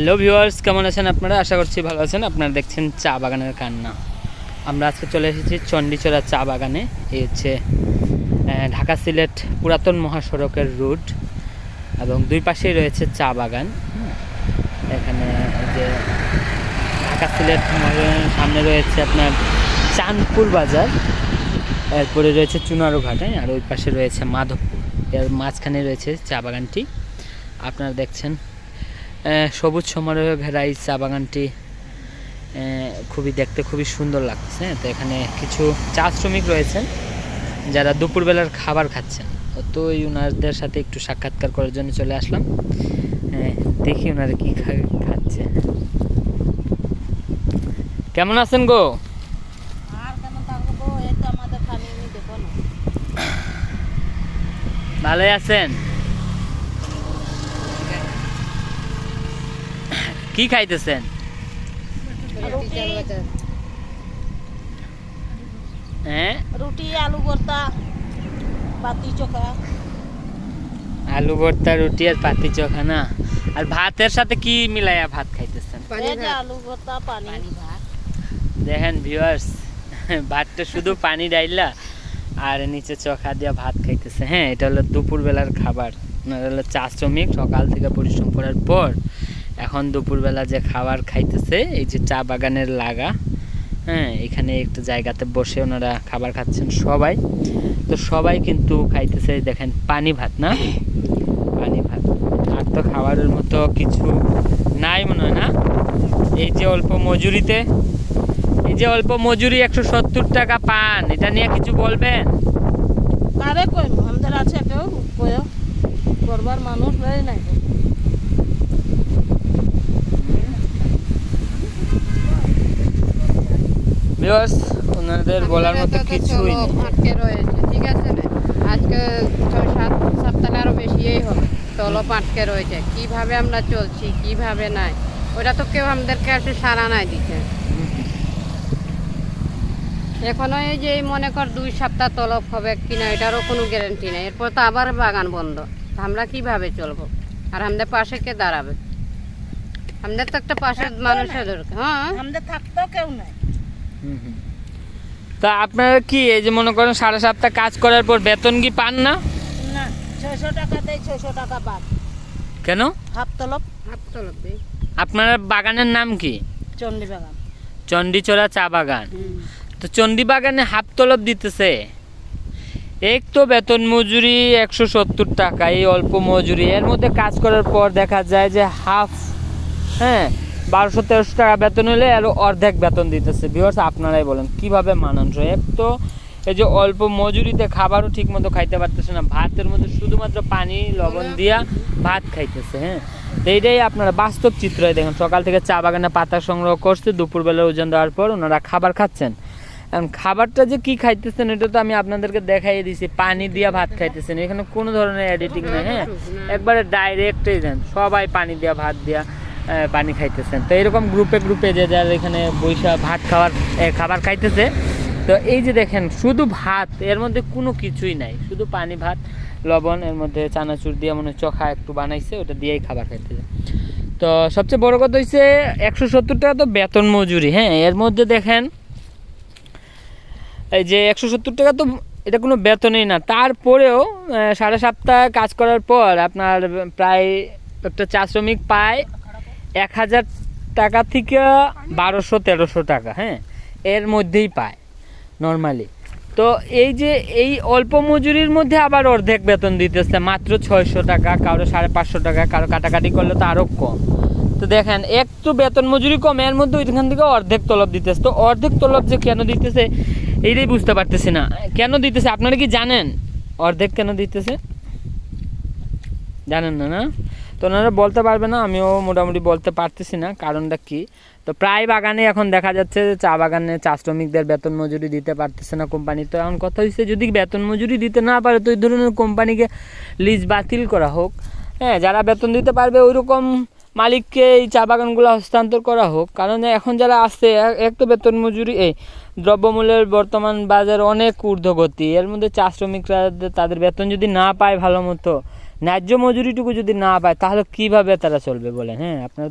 Hello viewers কেমন আছেন আপনারা? আশা করছি ভালো আছেন। আপনারা দেখছেন চা বাগানের কান্না। আমরা আজকে চলে এসেছি চণ্ডীচড়া চা বাগানে। এই হচ্ছে ঢাকা সিলেট পুরাতন মহাসড়কের রুট এবং দুই পাশেই রয়েছে চা বাগান। এখানে যে ঢাকা সিলেট সামনে রয়েছে আপনার চাঁদপুর বাজার। এরপরে রয়েছে চুনারু ঘাট হ্যাঁ আর ওই পাশে রয়েছে মাধবপুর। এর মাঝখানে রয়েছে চা বাগানটি। আপনারা দেখছেন সবুজ সমারোহে ঘেরা এই চা বাগানটি খুবই দেখতে খুবই সুন্দর লাগছে তো এখানে কিছু চা শ্রমিক রয়েছেন যারা দুপুরবেলার খাবার খাচ্ছেন। তো এই ওনাদের সাথে একটু সাক্ষাৎকার করার জন্য চলে আসলাম। দেখি ওনারা কি খাচ্ছে। কেমন আছেন গো? ভালোই আছেন? কি খাইতেছেন? হ্যাঁ? রুটি আলু ভর্তা বাতি চোখা। আলু ভর্তা রুটি আর পাতি চোখা না? আর ভাতের সাথে কি মিলাইয়া ভাত খাইতেছেন? আলু ভর্তা পানি। ভাত। দেখেন ভিউয়ার্স ভাতটা শুধু পানি ডাইলা আর নিচে চোখা দিয়া ভাত খাইতেছে। হ্যাঁ এটা হলো দুপুরবেলার খাবার। হলো চা শ্রমিক সকাল থেকে পরিশ্রম করার পর এখন দুপুরবেলা যে খাবার খাইতেছে, এই যে চা বাগানের লাগা হ্যাঁ এখানে একটু জায়গাতে বসে ওনারা খাবার খাচ্ছেন সবাই। তো সবাই কিন্তু খাইতেছে, দেখেন, পানি ভাত, না? পানি ভাত। আর তো খাবারের মতো কিছু নাই মনে হয়, না? এই যে অল্প মজুরিতে, এই যে অল্প মজুরি একশো সত্তর টাকা পান, এটা নিয়ে কিছু বলবেন? কইম, আমাদের আছে কেউ করবার মানুষ নেই। ভিউয়ার্স ওনাদের বলার মতো কিছুই নেই। আটকে রয়েছে ঠিক আছে না আজকে ছয় সাত সপ্তাহ আরও বেশিই হবে। আটকে রয়েছে। কীভাবে আমরা চলছি কীভাবে নাই? ওটা তো কেউ আমাদের কাছে সারা নাই দিচ্ছে এখনও এই যে এই মনে কর দুই সপ্তাহ তলব হবে কিনা এটারও কোনো গ্যারেন্টি নেই। এরপর তো আবার বাগান বন্ধ। আমরা কীভাবে চলবো? আর আমাদের পাশে কে দাঁড়াবে? আমাদের তো একটা পাশের মানুষের দরকার হ্যাঁ? আমাদের থাকতেও কেউ নাই। তা আপনারা কি এই যে মনে করেন সাড়ে সাতটা কাজ করার পর বেতন কি পান না? না ছয়শো টাকা দেয় ছয়শো টাকা বাদ কেন? হাফ তলব হাত তলব দিই আপনার বাগানের নাম কি? চন্ডী বাগান। চণ্ডীচড়া চা বাগান। তো চণ্ডী বাগানে হাফ তলব দিতেছে। এক তো বেতন মজুরি একশো সত্তর টাকা এই অল্প মজুরি। এর মধ্যে কাজ করার পর দেখা যায় যে হাফ হ্যাঁ বারোশো তেরোশো টাকা বেতন হলে আরও অর্ধেক বেতন দিতেছে। ভিউয়ার্স আপনারাই বলেন কীভাবে মানানসই? এক তো এই যে অল্প মজুরিতে খাবারও ঠিক মতো খাইতে পারতেছে না। ভাতের মধ্যে শুধুমাত্র পানি লবণ দিয়া ভাত খাইতেছে হ্যাঁ? তো এইটাই আপনারা বাস্তব চিত্র দেখেন। সকাল থেকে চা বাগানে পাতা সংগ্রহ করছে দুপুরবেলা ওজন দেওয়ার পর ওনারা খাবার খাচ্ছেন। এখন খাবারটা যে কি খাইতেছেন এটা তো আমি আপনাদেরকে দেখাই দিয়েছি পানি দিয়া ভাত খাইতেছেন। এখানে কোনো ধরনের এডিটিং নেই হ্যাঁ? একবারে ডাইরেক্টই দেন সবাই পানি দিয়া ভাত দিয়া। পানি খাইতেছেন। তো এরকম গ্রুপে গ্রুপে যে যার এখানে বৈশা ভাত খাওয়ার খাবার খাইতেছে। তো এই যে দেখেন, শুধু ভাত, এর মধ্যে কোনো কিছুই নাই। শুধু পানি, ভাত, লবণ, এর মধ্যে চানাচুর দিয়ে মনে চোখা একটু বানাইছে, ওটা দিয়েই খাবার খাইতেছে। তো সবচেয়ে বড় কথা হচ্ছে একশো সত্তর টাকা তো বেতন মজুরি হ্যাঁ? এর মধ্যে দেখেন, এই যে একশো সত্তর টাকা তো এটা কোনো বেতনই না। তারপরেও সাড়ে সপ্তাহ কাজ করার পর আপনার প্রায় একটা চা শ্রমিক পায় এক হাজার টাকা থেকে বারোশো, তেরোশো টাকা হ্যাঁ? এর মধ্যেই পায় নর্মালি তো এই যে এই অল্প মজুরির মধ্যে আবার অর্ধেক বেতন দিতেছে, মাত্র ছয়শো টাকা, কারও সাড়ে পাঁচশো টাকা, কারও কাটাকাটি করলে তো আরও কম। তো দেখেন এক তো বেতন মজুরি কম, এর মধ্যে ওইখান থেকে অর্ধেক তলব দিতেছে। তো অর্ধেক তলব যে কেন দিতেছে, এইটাই বুঝতে পারতেছি না। কেন দিতেছে, আপনারা কি জানেন? অর্ধেক কেন দিতেছে? জানেন না না? তো ওনারা বলতে পারবে না, আমিও মোটামুটি বলতে পারতেছি না কারণটা কি। তো প্রায় বাগানে এখন দেখা যাচ্ছে যে চা বাগানে চা শ্রমিকদের বেতন মজুরি দিতে পারতেছে না কোম্পানি। তো এখন কথা হচ্ছে যদি বেতন মজুরি দিতে না পারে তো এই ধরনের কোম্পানিকে লিজ বাতিল করা হোক। হ্যাঁ যারা বেতন দিতে পারবে ওই রকম মালিককে এই চা বাগানগুলো হস্তান্তর করা হোক। কারণ এখন যারা আসছে এক- এক তো বেতন মজুরি, এই দ্রব্যমূল্যের বর্তমান বাজার অনেক ঊর্ধ্বগতি। এর মধ্যে চা শ্রমিকরা তাদের বেতন যদি না পায় ভালো মতো ন্যায্য মজুরিটুকু যদি না পায় তাহলে কীভাবে তারা চলবে বলে হ্যাঁ আপনার